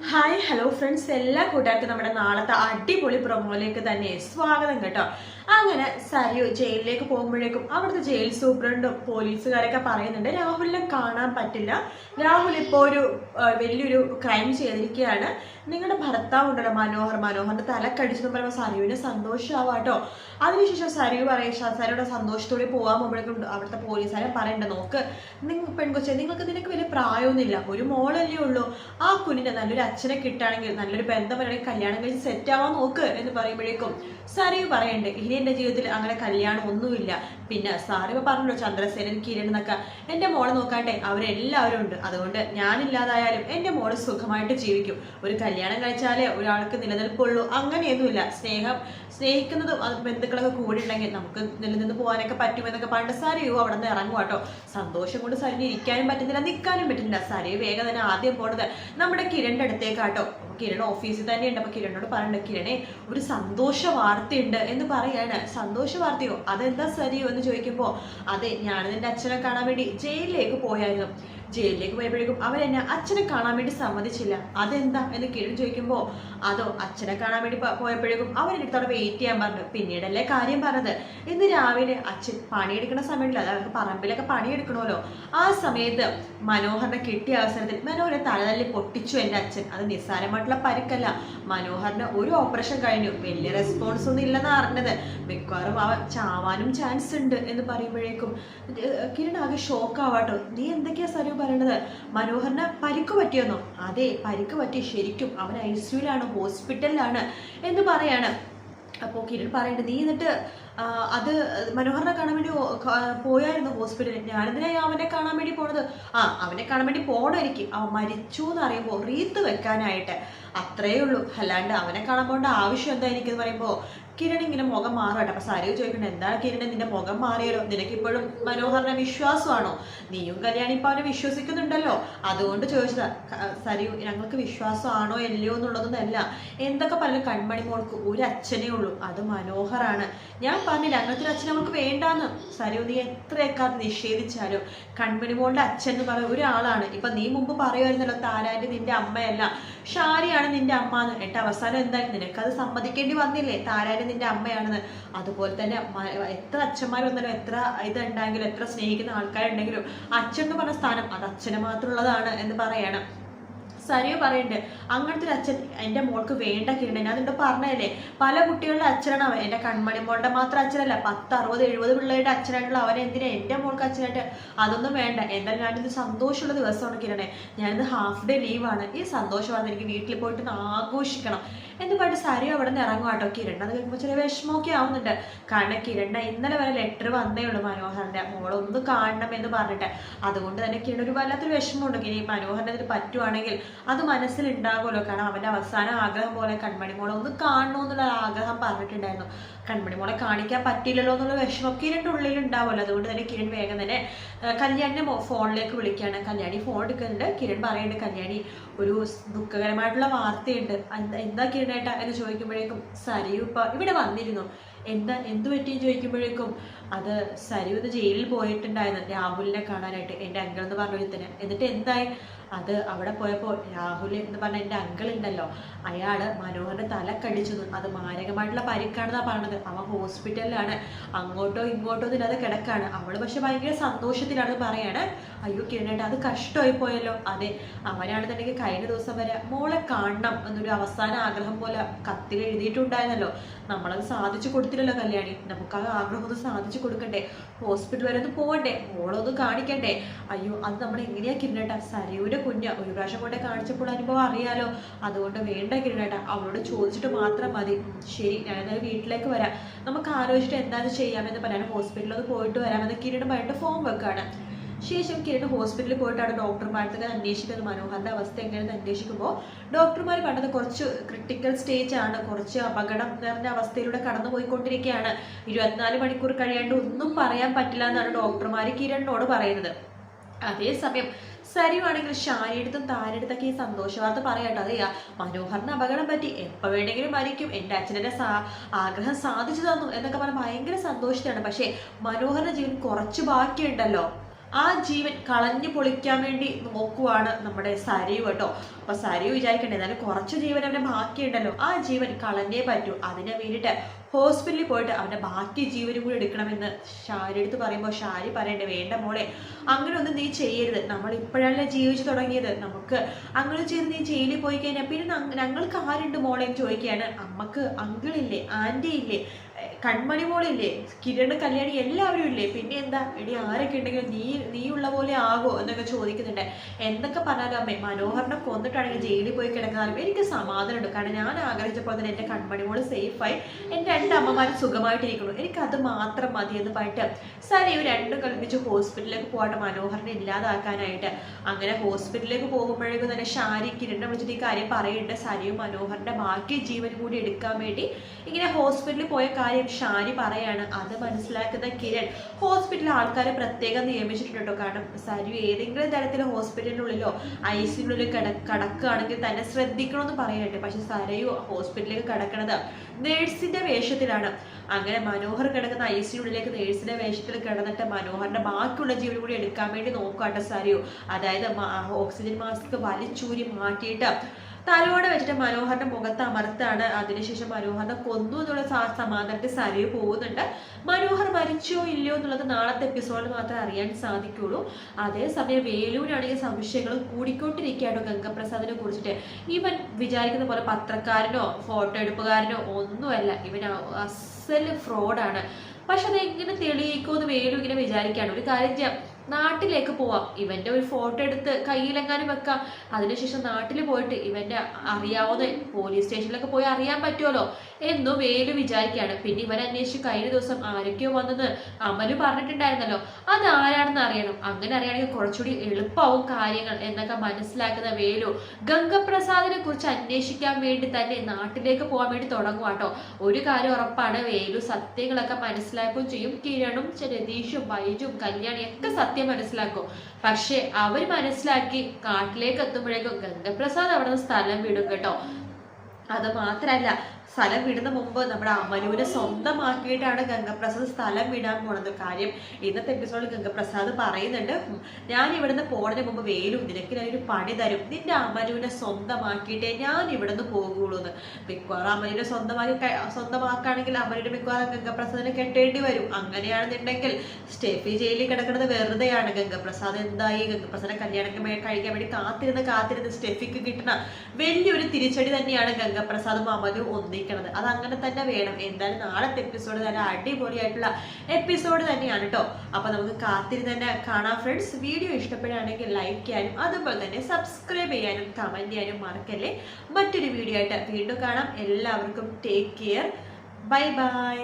Hi hello friends എല്ലാ കൂട്ടുകാർക്കും നമ്മുടെ നാളത്തെ അടിപൊളി പ്രൊമോയിലേക്ക് തന്നെ സ്വാഗതം കേട്ടോ. അങ്ങനെ സരിയോ ജയിലിലേക്ക് പോകുമ്പോഴേക്കും അവിടുത്തെ ജയിൽ സൂപ്രണ്ടും പോലീസുകാരൊക്കെ പറയുന്നുണ്ട് രാഹുലിനെ കാണാൻ പറ്റില്ല. രാഹുൽ ഇപ്പോൾ ഒരു വലിയൊരു ക്രൈം ചെയ്തിരിക്കുകയാണ്. നിങ്ങളുടെ ഭർത്താവ് ഉണ്ടല്ലോ മനോഹർ. മനോഹറിന്റെ തലക്കടിച്ചെന്ന് പറയുമ്പോൾ സരിയുവിന് സന്തോഷമാവാട്ടോ അതിനുശേഷം സരിയു പറയും സരിയുടെ സന്തോഷത്തോടെ പോകാൻ പോകുമ്പോഴേക്കും അവിടുത്തെ പോലീസുകാരെ പറയണ്ട. നോക്ക് നിങ്ങൾ പെൺകൊച്ചെ നിങ്ങൾക്ക് നിനക്ക് വലിയ പ്രായമൊന്നുമില്ല. ഒരു മോളല്ലേ ഉള്ളൂ. ആ കുഞ്ഞിനെ നല്ലൊരു അച്ഛനെ കിട്ടുകയാണെങ്കിൽ നല്ലൊരു ബന്ധം വരണമെങ്കിൽ കല്യാണം കഴിച്ച് സെറ്റ് ആവാൻ നോക്ക് എന്ന് പറയുമ്പോഴേക്കും സരിയു പറയണ്ടേ ഇനി എന്റെ ജീവിതത്തിൽ അങ്ങനെ കല്യാണം ഒന്നുമില്ല. പിന്നെ സാറിവ പറഞ്ഞല്ലോ ചന്ദ്രസേനൻ കിരൺ എന്നൊക്കെ. എന്റെ മോളെ നോക്കാട്ടെ അവരെല്ലാവരും ഉണ്ട്. അതുകൊണ്ട് ഞാനില്ലാതായാലും എന്റെ മോൾ സുഖമായിട്ട് ജീവിക്കും. ഒരു കല്യാണം കഴിച്ചാലേ ഒരാൾക്ക് നിലനിൽപ്പുള്ളൂ. അങ്ങനെയൊന്നുമില്ല. സ്നേഹം സ്നേഹിക്കുന്നതും ബന്ധുക്കളൊക്കെ കൂടി ഉണ്ടെങ്കിൽ നമുക്ക് നിലനിന്ന് പോകാനൊക്കെ പറ്റുമെന്നൊക്കെ പണ്ട് സരിയു അവിടെ നിന്ന് ഇറങ്ങും കേട്ടോ സന്തോഷം കൊണ്ട് സരിന് ഇരിക്കാനും പറ്റുന്നില്ല നിൽക്കാനും പറ്റുന്നില്ല. സരി വേഗം തന്നെ ആദ്യം പോണത് നമ്മുടെ കിരണിന്റെ അടുത്തേക്കാട്ടോ കിരൺ ഓഫീസിൽ തന്നെയുണ്ട്. അപ്പൊ കിരണിനോട് പറയണ്ട കിരണേ ഒരു സന്തോഷ വാർത്തയുണ്ട് എന്ന് പറയാണ്. സന്തോഷ വാർത്തയോ? അതെന്താ സരിയോ എന്ന് ചോദിക്കുമ്പോ അതെ ഞാൻ നിന്റെ അച്ഛനെ കാണാൻ വേണ്ടി ജയിലിലേക്ക് പോയായിരുന്നു. ജയിലിലേക്ക് പോയപ്പോഴേക്കും അവരെന്നെ അച്ഛനെ കാണാൻ വേണ്ടി സമ്മതിച്ചില്ല. അതെന്താ എന്ന് കിരൺ ചോദിക്കുമ്പോ അതോ അച്ഛനെ കാണാൻ വേണ്ടി പോയപ്പോഴേക്കും അവരെടുത്ത് അവിടെ വെയിറ്റ് ചെയ്യാൻ പറഞ്ഞു. പിന്നീടല്ലേ കാര്യം പറഞ്ഞത്. ഇന്ന് രാവിലെ അച്ഛൻ പണിയെടുക്കുന്ന സമയമില്ല. അതായത് പറമ്പിലൊക്കെ പണിയെടുക്കണമല്ലോ. ആ സമയത്ത് മനോഹറിനെ കിട്ടിയ അവസരത്തിൽ മനോഹരൻ തലതല്ലി പൊട്ടിച്ചു എന്റെ അച്ഛൻ. അത് നിസ്സാരമായിട്ടുള്ള പരുക്കല്ല. മനോഹറിന് ഒരു ഓപ്പറേഷൻ കഴിഞ്ഞു. വലിയ റെസ്പോൺസ് ഒന്നും ഇല്ലെന്ന് അറിഞ്ഞത്. മിക്കവാറും അവൻ ചാവാനും ചാൻസ് ഉണ്ട് എന്ന് പറയുമ്പോഴേക്കും കിരൺ ആകെ ഷോക്ക് ആവാട്ടോ. നീ എന്തൊക്കെയാ സരു പറയണത് മനോഹറിന് പരിക്ക് പറ്റിയെന്നോ? അതെ പരിക്ക് പറ്റി. ശരിക്കും അവൻ ഐ സിയുലാണ് ഹോസ്പിറ്റലിലാണ് എന്ന് പറയാണ്. അപ്പോൾ കിരൺ പറയുന്നത് നീ എന്നിട്ട് അത് മനോഹറിനെ കാണാൻ വേണ്ടി പോയായിരുന്നു ഹോസ്പിറ്റലിൽ. ഞാനെന്തിനായി അവനെ കാണാൻ വേണ്ടി പോണത്? ആ അവനെ കാണാൻ വേണ്ടി പോകണമായിരിക്കും അവൻ മരിച്ചു എന്ന് അറിയുമ്പോൾ റീത്ത് വെക്കാനായിട്ട്. അത്രയേ ഉള്ളൂ. അല്ലാണ്ട് അവനെ കാണാൻ പോകേണ്ട ആവശ്യം എന്തായിരിക്കും എന്ന് പറയുമ്പോൾ കിരൺ ഇങ്ങനെ മുഖം മാറട്ടെ അപ്പൊ സാരി ചോദിക്കണ്ട എന്താണ് കിരൺ നിന്റെ മുഖം മാറിയല്ലോ നിനക്ക് ഇപ്പോഴും മനോഹറിനെ വിശ്വാസമാണോ? നീയും കല്യാണി ഇപ്പൊ അവനെ വിശ്വസിക്കുന്നുണ്ടല്ലോ. അതുകൊണ്ട് ചോദിച്ചതാ സരിയു ഞങ്ങൾക്ക് വിശ്വാസമാണോ അല്ലയോ എന്നുള്ളതൊന്നല്ല. എന്തൊക്കെ പറഞ്ഞാലും കൺമണി മോൾക്ക് ഒരു അച്ഛനേ ഉള്ളൂ. അത് മനോഹറാണ്. ഞാൻ പറഞ്ഞില്ല? അങ്ങനത്തെ ഒരു അച്ഛൻ അവൾക്ക് വേണ്ടാന്ന്. സരിവ് നീ എത്രയൊക്കെ അത് നിഷേധിച്ചാലും? കൺമണി മോളുടെ അച്ഛൻ എന്ന് പറയുന്ന ഒരാളാണ്. ഇപ്പൊ നീ മുമ്പ് പറയുമായിരുന്നല്ലോ താരാന്റെ നിന്റെ അമ്മയല്ല. ഷാരിയാണ് നിന്റെ അമ്മ എന്ന് എന്നിട്ട് അവസാനം എന്തായി നിനക്കത് സമ്മതിക്കേണ്ടി വന്നില്ലേ? താരാന്റെ നിന്റെ അമ്മയാണെന്ന്. അതുപോലെ തന്നെ എത്ര അച്ഛന്മാർ വന്നാലും എത്ര ഇതുണ്ടെങ്കിലും എത്ര സ്നേഹിക്കുന്ന ആൾക്കാരുണ്ടെങ്കിലും അച്ഛൻ എന്ന് പറഞ്ഞ സ്ഥാനം അത് അച്ഛന് മാത്രമുള്ളതാണ് എന്ന് പറയണം. സരിയ പറയണ്ട് അങ്ങനത്തെ ഒരു അച്ഛൻ എന്റെ മോൾക്ക് വേണ്ട കിരണൻ അതിന്റെ പറഞ്ഞതല്ലേ പല കുട്ടികളുടെ അച്ഛനാണ് അവൻ. എന്റെ കൺമണി മോളുടെ മാത്രം അച്ഛനല്ല പത്ത് അറുപത് എഴുപത് പിള്ളേരുടെ അച്ഛനായിട്ടുള്ള അവൻ എന്തിനാ എന്റെ മോൾക്ക് അച്ഛനായിട്ട് അതൊന്നും വേണ്ട. എന്തായാലും ഞാനിത് സന്തോഷമുള്ള ദിവസമാണ് കിരണേ. ഞാനിത് ഹാഫ് ഡേ ലീവാണ് ഈ സന്തോഷമാണ് എനിക്ക് വീട്ടിൽ പോയിട്ട് ആഘോഷിക്കണം. എന്ന് പറഞ്ഞിട്ട് സാരിയോ അവിടെ നിന്ന് ഇറങ്ങും കേട്ടോ കിരൺ. അത് കേൾക്കുമ്പോൾ ചെറിയ വിഷമമൊക്കെ ആവുന്നുണ്ട്. കാരണം കിരണ്ട ഇന്നലെ വരെ ലെറ്റർ വന്നേ ഉള്ളൂ മനോഹറിന്റെ. മോളൊന്ന് കാണണം എന്ന് പറഞ്ഞിട്ട്. അതുകൊണ്ട് തന്നെ കിരൺ ഒരു വല്ലാത്തൊരു വിഷമമുണ്ട്. ഇനി മനോഹറിന് ഇതിൽ പറ്റുവാണെങ്കിൽ അത് മനസ്സിലുണ്ടാകുമല്ലോ കാരണം അവന്റെ അവസാന ആഗ്രഹം പോലെ കൺമണി മോളെ ഒന്ന് കാണണോ എന്നുള്ള ആഗ്രഹം പറഞ്ഞിട്ടുണ്ടായിരുന്നു. കൺമണി മോളെ കാണിക്കാൻ പറ്റില്ലല്ലോ എന്നുള്ള വിഷമം കിരണിന്റെ ഉള്ളിൽ ഉണ്ടാവുമല്ലോ അതുകൊണ്ട് തന്നെ കിരൺ വേഗം തന്നെ കല്യാണിനെ ഫോണിലേക്ക് വിളിക്കുകയാണ്. കല്യാണി ഫോൺ എടുക്കുന്നുണ്ട്. കിരൺ പറയുന്നുണ്ട് കല്യാണി ഒരു ദുഃഖകരമായിട്ടുള്ള വാർത്തയുണ്ട്. എന്താ- കിരണേട്ട എന്ന് ചോദിക്കുമ്പോഴേക്കും സരിയു ഇവിടെ വന്നിരുന്നു. എന്താ എന്ത് പറ്റിയെന്ന് ചോദിക്കുമ്പോഴേക്കും അത് സരി ഒന്ന് ജയിലിൽ പോയിട്ടുണ്ടായിരുന്നു രാഹുലിനെ കാണാനായിട്ട്. എന്റെ അങ്കിൾ എന്ന് പറഞ്ഞ ഒരുത്തന്. എന്നിട്ട് എന്തായി? അത് അവിടെ പോയപ്പോൾ രാഹുൽ എന്ന് പറഞ്ഞ എന്റെ അങ്കിൾ ഉണ്ടല്ലോ. അയാൾ തല കടിച്ചു. അത് മാരകമായിട്ടുള്ള പരിക്കാണെന്നാ പറഞ്ഞത്. അവൻ ഹോസ്പിറ്റലിലാണ്. അങ്ങോട്ടോ ഇങ്ങോട്ടോ ഇല്ലാതെ കിടക്കാണ്. അവൾ പക്ഷെ ഭയങ്കര സന്തോഷത്തിലാണ് പറയാണ് അയ്യോ കിരണേട്ട അത് കഷ്ടമായി പോയല്ലോ. അതെ അവനാണെന്നുണ്ടെങ്കിൽ കഴിഞ്ഞ ദിവസം വരെ മോളെ കാണണം എന്നൊരു അവസാന ആഗ്രഹം പോലെ കത്തിൽ എഴുതിയിട്ടുണ്ടായിരുന്നല്ലോ. നമ്മളത് സാധിച്ചു കൊടുത്തില്ലല്ലോ കല്യാണി. നമുക്ക് ആ ആഗ്രഹം ഒന്ന് സാധിച്ചു കൊടുക്കണ്ടേ? ഹോസ്പിറ്റൽ വരെ ഒന്ന് പോകണ്ടേ മോളൊന്ന് കാണിക്കണ്ടേ? അയ്യോ അത് നമ്മൾ എങ്ങനെയാ കിരണേട്ട സരയുടെ കുഞ്ഞ ഒരു പ്രാവശ്യം കൊണ്ടേ കാണിച്ചപ്പോൾ അനുഭവം അറിയാലോ. അതുകൊണ്ട് വേണ്ട കിരണേട്ട അവളോട് ചോദിച്ചിട്ട് മാത്രം മതി. ശരി ഞാൻ വീട്ടിലേക്ക് വരാം. നമുക്ക് ആലോചിച്ചിട്ട് എന്താ ചെയ്യാമെന്ന് പറയാൻ ഹോസ്പിറ്റലിൽ ഒന്ന് പോയിട്ട് വരാമെന്ന് കിരണുമായിട്ട് ഫോം വെക്കാണ്. ശേഷം കിരൺ ഹോസ്പിറ്റലിൽ പോയിട്ടാണ് ഡോക്ടർമാർക്ക് അന്വേഷിക്കുന്നത്. മനോഹറിന്റെ അവസ്ഥ എങ്ങനെയെന്ന് അന്വേഷിക്കുമ്പോൾ ഡോക്ടർമാർ കണ്ടത് കുറച്ച് ക്രിട്ടിക്കൽ സ്റ്റേജ് ആണ്. കുറച്ച് അപകടം നിറഞ്ഞ അവസ്ഥയിലൂടെ കടന്നു പോയിക്കൊണ്ടിരിക്കുകയാണ് ഇരുപത്തിനാല് മണിക്കൂർ കഴിയാണ്ട് ഒന്നും പറയാൻ പറ്റില്ല എന്നാണ് ഡോക്ടർമാർ കിരണിനോട് പറയുന്നത്. അതേസമയം സരിയുവാണെങ്കിൽ ഷാരിയെടുത്തും താരെടുത്തൊക്കെ ഈ സന്തോഷവാർത്ത പറയാട്ടോ. അതെയാ മനോഹറിന് അപകടം പറ്റി. എപ്പോൾ വേണമെങ്കിലും മരിക്കും. എന്റെ അച്ഛനെ സാ ആഗ്രഹം സാധിച്ചു തന്നു എന്നൊക്കെ പറഞ്ഞ് ഭയങ്കര സന്തോഷിച്ചാണ്. പക്ഷേ മനോഹറിന്റെ ജീവൻ കുറച്ച് ബാക്കിയുണ്ടല്ലോ. ആ ജീവൻ കളഞ്ഞു പൊളിക്കാൻ വേണ്ടി നോക്കുവാണ് നമ്മുടെ സരയു കേട്ടോ. അപ്പൊ സരയു വിചാരിക്കണ്ടേ എന്നാലും കുറച്ച് ജീവൻ അവന്റെ ബാക്കിയുണ്ടല്ലോ. ആ ജീവൻ കളഞ്ഞേ പറ്റൂ. അതിനെ വേണ്ടിയിട്ട് ഹോസ്പിറ്റലിൽ പോയിട്ട് അവന്റെ ബാക്കി ജീവനും കൂടി എടുക്കണമെന്ന് ഷാരി എടുത്ത് പറയുമ്പോൾ ഷാരി പറയണ്ടേ വേണ്ട മോളെ അങ്ങനെ ഒന്നും നീ ചെയ്യരുത്. നമ്മൾ ഇപ്പോഴല്ല ജീവിച്ചു തുടങ്ങിയത്. നമുക്ക് അങ്ങനെ ചെയ്ത് നീ ജയിലിൽ പോയി കഴിഞ്ഞാൽ പിന്നെ ഞങ്ങൾക്ക് ആരുണ്ട് മോളെ? ചോദിക്കുകയാണ്. അമ്മയ്ക്ക് അങ്കിളില്ലേ ആന്റി ഇല്ലേ കൺമണി മോളില്ലേ? കിരൺ കല്യാണി എല്ലാവരും ഇല്ലേ? പിന്നെ എന്താ? എടി ആരൊക്കെ ഉണ്ടെങ്കിലും നീ നീ ഉള്ള പോലെ ആകോ എന്നൊക്കെ ചോദിക്കുന്നുണ്ട്. എന്തൊക്കെ പറഞ്ഞാലും അമ്മേ മനോഹരനെ കൊന്നിട്ടാണെങ്കിൽ ജയിലിൽ പോയി കിടക്കാനും എനിക്ക് സമാധാനമുണ്ട്. കാരണം ഞാൻ ആഗ്രഹിച്ചപ്പോൾ തന്നെ എന്റെ കൺമണി മോൾ സേഫായി എന്റെ രണ്ട് അമ്മമാരും എനിക്ക് അത് മാത്രം മതി എന്ന് പറഞ്ഞിട്ട് സാറേ ഇവർ രണ്ടും കൽപ്പിച്ച് ഹോസ്പിറ്റലിലേക്ക് പോകട്ടെ മനോഹരനെ ഇല്ലാതാക്കാനായിട്ട് അങ്ങനെ ഹോസ്പിറ്റലിലേക്ക് പോകുമ്പോഴേക്കും തന്നെ ഷാരി കിരണിനെ വിളിച്ചിട്ട് ഈ കാര്യം പറയുന്നുണ്ട്. സരിയും മനോഹരന്റെ ബാക്കി ജീവൻ കൂടി എടുക്കാൻ വേണ്ടി ഇങ്ങനെ ഹോസ്പിറ്റലിൽ പോയ കാര്യം ഷാരി പറയാണ് അത് മനസ്സിലാക്കുന്ന കിരൺ ഹോസ്പിറ്റലിൽ ആൾക്കാരെ പ്രത്യേകം നിയമിച്ചിട്ടുണ്ട് കാരണം സരു ഏതെങ്കിലും തരത്തിൽ ഹോസ്പിറ്റലിനുള്ളിലോ ഐ സിയുള്ളിൽ കിട കടക്കുകയാണെങ്കിൽ തന്നെ ശ്രദ്ധിക്കണമെന്ന് പറയുന്നുണ്ട് പക്ഷെ സരയു ഹോസ്പിറ്റലിലേക്ക് കിടക്കണത് നേഴ്സിന്റെ വേഷത്തിലാണ്. അങ്ങനെ മനോഹർ കിടക്കുന്ന ഐ സിയുള്ളിലേക്ക് നേഴ്സിന്റെ വേഷത്തിൽ കിടന്നിട്ട് മനോഹറിന്റെ ബാക്കിയുള്ള ജീവൻ കൂടി എടുക്കാൻ വേണ്ടി നോക്കാട്ടെ സരയു അതായത് ഓക്സിജൻ മാസ്ക് വലിച്ചൂരി മാറ്റിയിട്ട് തലോടെ വെച്ചിട്ട് മനോഹറിന്റെ മുഖത്ത് അമർത്താണ്. അതിനുശേഷം മനോഹറിനെ കൊന്നു എന്നുള്ള സമാധാനത്തിൽ സരയു പോകുന്നുണ്ട്. മനോഹർ മരിച്ചോ ഇല്ലയോ എന്നുള്ളത് നാളത്തെ എപ്പിസോഡിൽ മാത്രമേ അറിയാൻ സാധിക്കുള്ളൂ. അതേസമയം വേലൂരാണെങ്കിൽ സംശയങ്ങൾ കൂടിക്കൊണ്ടിരിക്കുകയാണ് ഗംഗപ്രസാദിനെ കുറിച്ചിട്ട്. ഇവൻ വിചാരിക്കുന്ന പോലെ പത്രക്കാരനോ ഫോട്ടോ എടുപ്പുകാരനോ ഒന്നുമല്ല. ഇവൻ അസൽ ഫ്രോഡാണ് പക്ഷെ അത് എങ്ങനെ തെളിയിക്കുമെന്ന് വേലു ഇങ്ങനെ വിചാരിക്കുകയാണ്. ഒരു കാര്യം നാട്ടിലേക്ക് പോവാം. ഇവന്റെ ഒരു ഫോട്ടോ എടുത്ത് കയ്യിലെങ്ങാനും വെക്കാം. അതിനുശേഷം നാട്ടിൽ പോയിട്ട് ഇവന്റെ അറിയാവുന്ന പോലീസ് സ്റ്റേഷനിലൊക്കെ പോയി അറിയാൻ പറ്റുമല്ലോ എന്നു വേലു വിചാരിക്കുകയാണ്. പിന്നെ ഇവൻ അന്വേഷിച്ച് കഴിഞ്ഞ ദിവസം ആരൊക്കെയോ വന്നെന്ന് അമലു പറഞ്ഞിട്ടുണ്ടായിരുന്നല്ലോ. അത് ആരാണെന്ന് അറിയണം. അങ്ങനെ അറിയണമെങ്കിൽ കുറച്ചുകൂടി എളുപ്പവും കാര്യങ്ങൾ എന്നൊക്കെ മനസ്സിലാക്കുന്ന വേലു ഗംഗപ്രസാദിനെ കുറിച്ച് അന്വേഷിക്കാൻ വേണ്ടി തന്നെ നാട്ടിലേക്ക് പോകാൻ വേണ്ടി തുടങ്ങും കേട്ടോ ഒരു കാര്യം ഉറപ്പാണ് വേലു സത്യങ്ങളൊക്കെ മനസ്സിലാക്കുകയും ചെയ്യും. കിരണും രതീഷും ബൈജും കല്യാണിയൊക്കെ സത്യം മനസ്സിലാക്കും. പക്ഷെ അവർ മനസ്സിലാക്കി കാട്ടിലേക്ക് എത്തുമ്പോഴേക്കും ഗംഗപ്രസാദ് അവിടെ നിന്ന് സ്ഥലം വിടും കേട്ടോ. അത് മാത്രല്ല സ്ഥലം വിടുന്ന മുമ്പ് നമ്മുടെ അമ്മനൂരെ സ്വന്തമാക്കിയിട്ടാണ് ഗംഗപ്രസാദ് സ്ഥലം വിടാൻ പോണത്. കാര്യം ഇന്നത്തെ എപ്പിസോഡിൽ ഗംഗപ്രസാദ് പറയുന്നുണ്ട് ഞാൻ ഇവിടുന്ന് പോണതിന് മുമ്പ് വേലും നിനക്ക് ഞാനൊരു പണി തരും. നിന്റെ അമ്മനൂരെ സ്വന്തമാക്കിയിട്ടേ ഞാൻ ഇവിടുന്ന് പോകുള്ളൂ എന്ന് മിക്കവാറും അമ്മനൂരെ സ്വന്തമാക്കി സ്വന്തമാക്കുകയാണെങ്കിൽ അമലുവിന്റെ മിക്കവാറും ഗംഗപ്രസാദിനെ കെട്ടേണ്ടി വരും. അങ്ങനെയാണെന്നുണ്ടെങ്കിൽ സ്റ്റെഫി ജയിലിൽ കിടക്കുന്നത് വെറുതെയാണ്. ഗംഗപ്രസാദ് എന്തായി? ഗംഗപ്രസാദിനെ കല്യാണം കഴിക്കാൻ വേണ്ടി കാത്തിരുന്ന് കാത്തിരുന്ന് സ്റ്റെഫിക്ക് കിട്ടുന്ന വലിയൊരു തിരിച്ചടി തന്നെയാണ് ഗംഗപ്രസാദും അമലും ഒന്നിക്കണത് അത് അങ്ങനെ തന്നെ വേണം. എന്തായാലും നാളത്തെ എപ്പിസോഡ് നല്ല അടിപൊളിയായിട്ടുള്ള എപ്പിസോഡ് തന്നെയാണ് കേട്ടോ അപ്പൊ നമുക്ക് കാത്തിരി തന്നെ കാണാം ഫ്രണ്ട്സ് വീഡിയോ ഇഷ്ടപ്പെടുകയാണെങ്കിൽ ലൈക്ക് ചെയ്യാനും അതുപോലെ തന്നെ സബ്സ്ക്രൈബ് ചെയ്യാനും കമന്റ് ചെയ്യാനും മറക്കല്ലേ? മറ്റൊരു വീഡിയോ ആയിട്ട് വീണ്ടും കാണാം. എല്ലാവർക്കും ടേക്ക് കെയർ ബൈ ബൈ